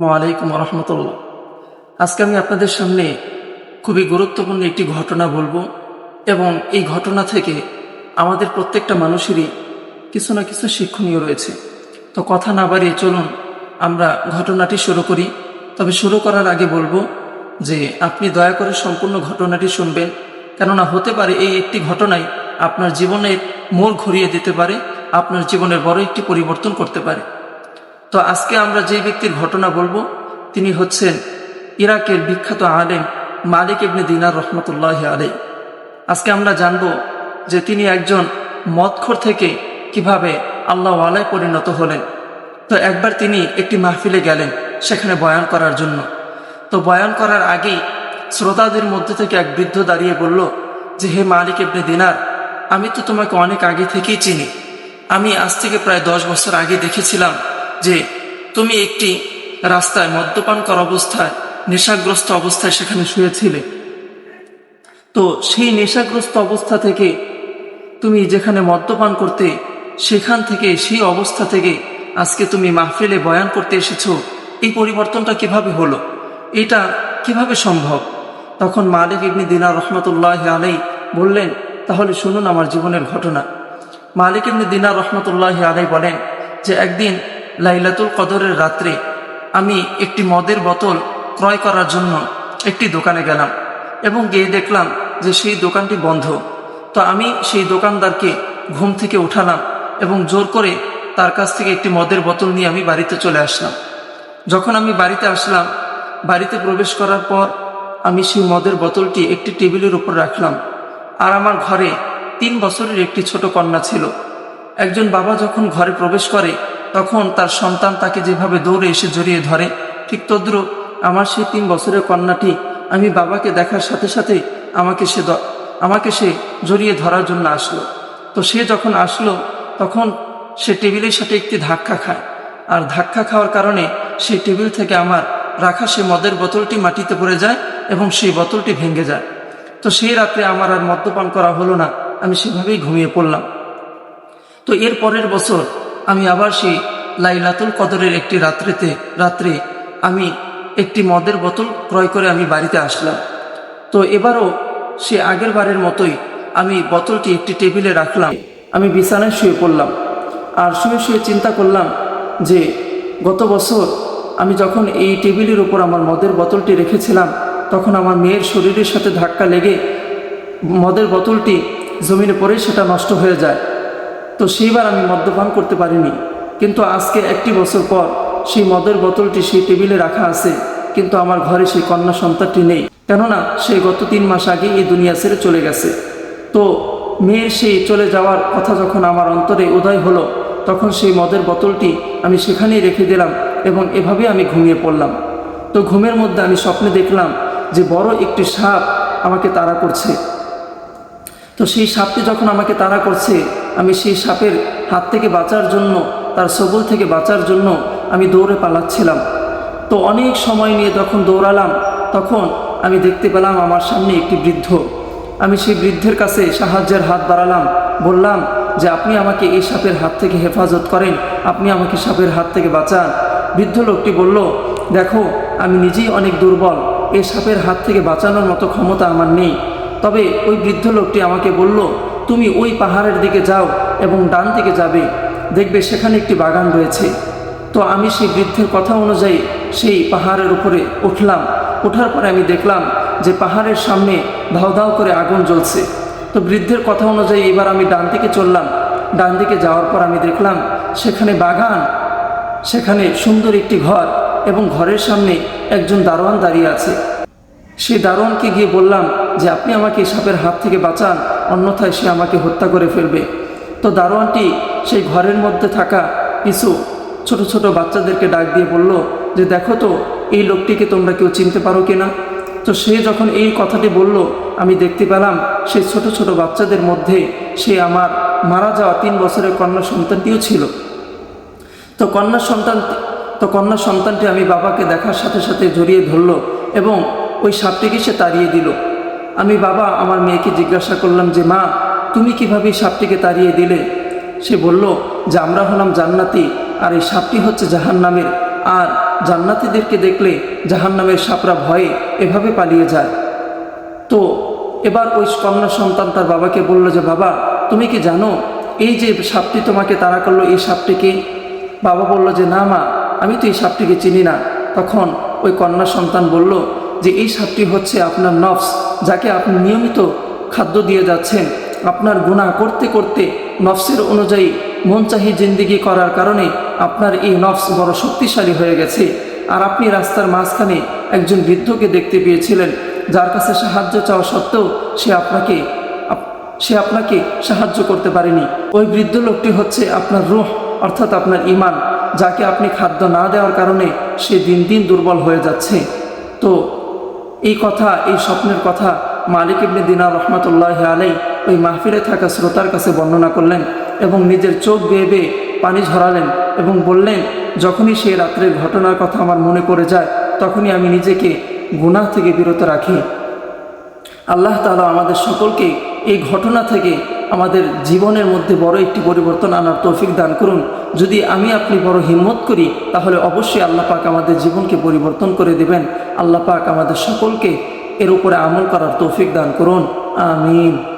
ওয়ালাইকুম রহমতুল্লাহ। আজকে আমি আপনাদের সামনে খুবই গুরুত্বপূর্ণ একটি ঘটনা বলব এবং এই ঘটনা থেকে আমাদের প্রত্যেকটা মানুষেরই কিছু না কিছু শিক্ষণীয় রয়েছে। তো কথা না বাড়িয়ে চলুন, আমরা ঘটনাটি শুরু করি। তবে শুরু করার আগে বলব যে আপনি দয়া করে সম্পূর্ণ ঘটনাটি শুনবেন, কেননা হতে পারে এই একটি ঘটনাই আপনার জীবনের মোড় ঘুরিয়ে দিতে পারে, আপনার জীবনের বড় একটি পরিবর্তন করতে পারে। তো আজকে আমরা যে ব্যক্তির ঘটনা বলব, তিনি হচ্ছেন ইরাকের বিখ্যাত আলেম মালিক ইবনে দিনার রহমতুল্লাহ আলাই আজকে আমরা জানব যে তিনি একজন মদখোর থেকে কীভাবে আল্লাহ আলাই পরিণত হলেন। তো একবার তিনি একটি মাহফিলে গেলেন সেখানে বয়ান করার জন্য। তো বয়ান করার আগেই শ্রোতাদের মধ্যে থেকে এক বৃদ্ধ দাঁড়িয়ে বলল, যে হে মালিক ইবনে দিনার, আমি তো তোমাকে অনেক আগে থেকেই চিনি। আমি আজ থেকে প্রায় দশ বছর আগে দেখেছিলাম যে তুমি একটি রাস্তায় মদ্যপান করা অবস্থায়, নেশাগ্রস্ত অবস্থায় সেখানে শুয়েছিলে। তো সেই নেশাগ্রস্ত অবস্থা থেকে তুমি যেখানে মদ্যপান করতে, সেখান থেকে, সেই অবস্থা থেকে আজকে তুমি মাহফিলে বয়ান করতে এসেছ, এই পরিবর্তনটা কীভাবে হলো? এটা কীভাবে সম্ভব? তখন মালিক ইবনি দিনার রহমতুল্লাহ আলাই বললেন, তাহলে শুনুন আমার জীবনের ঘটনা। মালিক ইবনি দিনার রহমতুল্লাহ আলাই বলেন যে একদিন লাইলাতুল কদরের রাত্রে আমি একটি মদের বোতল ক্রয় করার জন্য একটি দোকানে গেলাম এবং গিয়ে দেখলাম যে সেই দোকানটি বন্ধ। তো আমি সেই দোকানদারকে ঘুম থেকে উঠালাম এবং জোর করে তার কাছ থেকে একটি মদের বোতল নিয়ে আমি বাড়িতে চলে আসলাম। যখন আমি বাড়িতে আসলাম, বাড়িতে প্রবেশ করার পর আমি সেই মদের বোতলটি একটি টেবিলের উপর রাখলাম। আর আমার ঘরে তিন বছরের একটি ছোট কন্যা ছিল। একজন বাবা যখন ঘরে প্রবেশ করে তখন তার সন্তান তাকে যেভাবে দৌড়ে এসে জড়িয়ে ধরে, ঠিক তদ্রুপ আমার সেই তিন বছরের কন্যাটি আমি বাবাকে দেখার সাথে সাথে আমাকে সে আমাকে সে জড়িয়ে ধরার জন্য আসলো। তো সে যখন আসলো, তখন সে টেবিলের সাথে একটি ধাক্কা খায়। আর ধাক্কা খাওয়ার কারণে সেই টেবিল থেকে আমার রাখা সে মদের বোতলটি মাটিতে পড়ে যায় এবং সেই বোতলটি ভেঙে যায়। তো সেই রাত্রে আমার আর মদ্যপান করা হলো না, আমি সেভাবেই ঘুমিয়ে পড়লাম। তো এর পরের বছর আমি আবার সেই লাইলাতুল কদরের একটি রাত্রিতে, রাত্রে আমি একটি মদের বোতল ক্রয় করে আমি বাড়িতে আসলাম। তো এবারও সে আগের বারের মতোই আমি বোতলটি একটি টেবিলে রাখলাম। আমি বিছানায় শুয়ে পড়লাম আর শুয়ে শুয়ে চিন্তা করলাম যে গত বছর আমি যখন এই টেবিলের উপর আমার মদের বোতলটি রেখেছিলাম, তখন আমার মেয়ের শরীরের সাথে ধাক্কা লেগে মদের বোতলটি জমিনে পড়ে সেটা নষ্ট হয়ে যায়। তো সেইবার আমি মদ্যপান করতে পারিনি। কিন্তু আজকে একটি বছর পর সেই মদের বোতলটি সেই টেবিলে রাখা আছে। কিন্তু আমার ঘরে সেই কন্যা সন্তানটি নেই। কেননা সে গত তিন মাস আগে এই দুনিয়া ছেড়ে চলে গেছে। তো মেয়ের সেই চলে যাওয়ার কথা যখন আমার অন্তরে উদয় হলো, তখন সেই মদের বোতলটি আমি সেখানেই রেখে দিলাম এবং এভাবে আমি ঘুমিয়ে পড়লাম। তো ঘুমের মধ্যে আমি স্বপ্নে দেখলাম যে বড় একটি সাপ আমাকে তাড়া করছে। তো সেই সাপটি যখন আমাকে তাড়া করছে আমি সেই সাপের হাত থেকে বাঁচার জন্য, তার সবল থেকে বাঁচার জন্য আমি দৌড়ে পালাচ্ছিলাম। তো অনেক সময় নিয়ে যখন দৌড়ালাম, তখন আমি দেখতে পেলাম আমার সামনে একটি বৃদ্ধ। আমি সেই বৃদ্ধের কাছে সাহায্যের হাত বাড়ালাম, বললাম যে, আপনি আমাকে এই সাপের হাত থেকে হেফাজত করেন, আপনি আমাকে সাপের হাত থেকে বাঁচান। বৃদ্ধ লোকটি বলল, দেখো, আমি নিজেই অনেক দুর্বল, এই সাপের হাত থেকে বাঁচানোর মতো ক্ষমতা আমার নেই। তবে ওই বৃদ্ধ লোকটি আমাকে বলল তুমি ওই পাহাড়ের দিকে যাও এবং ডান দিকে যাবে। দেখবে সেখানে একটি বাগান রয়েছে। তো আমি সেই বৃদ্ধের কথা অনুযায়ী সেই পাহাড়ের উপরে উঠলাম। ওঠার পরে আমি দেখলাম যে পাহাড়ের সামনে ধাও ধাও করে আগুন জ্বলছে। তো বৃদ্ধের কথা অনুযায়ী এবার আমি ডান দিকে চললাম। ডান দিকে যাওয়ার পর আমি দেখলাম সেখানে বাগান, সেখানে সুন্দর একটি ঘর এবং ঘরের সামনে একজন দারোয়ান দাঁড়িয়ে আছে। সেই দারোয়ানকে গিয়ে বললাম যে আপনি আমাকে সাপের হাত থেকে বাঁচান, অন্যথায় সে আমাকে হত্যা করে ফেলবে। তো দারোয়ানটি সেই ঘরের মধ্যে থাকা কিছু ছোট ছোট বাচ্চাদেরকে ডাক দিয়ে বলল, যে দেখো তো, এই লোকটিকে তোমরা কেউ চিনতে পারো কিনা? তো সে যখন এই কথাটি বলল, আমি দেখতে পেলাম সেই ছোট ছোট বাচ্চাদের মধ্যে সে আমার মারা যাওয়া তিন বছরের কন্যা সন্তানটিও ছিল। তো কন্যা সন্তান, তো কন্যা সন্তানটি আমি বাবাকে দেখার সাথে সাথে জড়িয়ে ধরলো এবং ওই সাপটিকে সে তাড়িয়ে দিল। আমি বাবা আমার মেয়েকে জিজ্ঞাসা করলাম যে, মা, তুমি কীভাবে সাপটিকে তাড়িয়ে দিলে? সে বলল, যে আমরা হলাম জান্নাতি আর এই সাপটি হচ্ছে জাহান্নামের। আর জান্নাতীদেরকে দেখলে জাহান্নামের সাপরা ভয়ে এভাবে পালিয়ে যায়। তো এবার ওই কন্যা সন্তান তার বাবাকে বলল যে, বাবা, তুমি কি জানো এই যে সাপটি তোমাকে তাড়া করল, এই সাপটিকে বাবা বলল যে, না মা, আমি তো এই সাপটিকে চিনি না। তখন ওই কন্যা সন্তান বলল যে এই সাপটি হচ্ছে আপনার নফস, যাকে আপনি নিয়মিত খাদ্য দিয়ে যাচ্ছেন। আপনার গুণা করতে করতে নফসের অনুযায়ী মনচাহি জিন্দিগি করার কারণে আপনার এই নফস বড় শক্তিশালী হয়ে গেছে। আর আপনি রাস্তার মাঝখানে একজন বৃদ্ধকে দেখতে পেয়েছিলেন, যার কাছে সাহায্য চাওয়া সত্ত্বেও সে আপনাকে সে আপনাকে সাহায্য করতে পারেনি। ওই বৃদ্ধ লোকটি হচ্ছে আপনার রুহ, অর্থাৎ আপনার ইমান যাকে আপনি খাদ্য না দেওয়ার কারণে সে দিন দিন দুর্বল হয়ে যাচ্ছে। তো এই কথা, এই স্বপ্নের কথা মালিক ইবনে দিনা রহমতুল্লাহ আলাই ওই মাহফিলে থাকা শ্রোতার কাছে বর্ণনা করলেন এবং নিজের চোখ বেয়ে বেয়ে পানি ঝরালেন এবং বললেন, যখনই সেই রাত্রের ঘটনার কথা আমার মনে পড়ে যায়, তখনই আমি নিজেকে গুনাহ থেকে বিরত রাখি। আল্লাহ তালা আমাদের সকলকে এই ঘটনা থেকে আমাদের জীবনের মধ্যে বড় একটি পরিবর্তন আনার তৌফিক দান করুন। যদি আমি আপনি বড় হিম্মত করি, তাহলে অবশ্যই আল্লাহ পাক আমাদের জীবনকে পরিবর্তন করে দেবেন। আল্লাহ পাক আমাদের সকলকে এর উপরে আমল করার তৌফিক দান করুন। আমিন।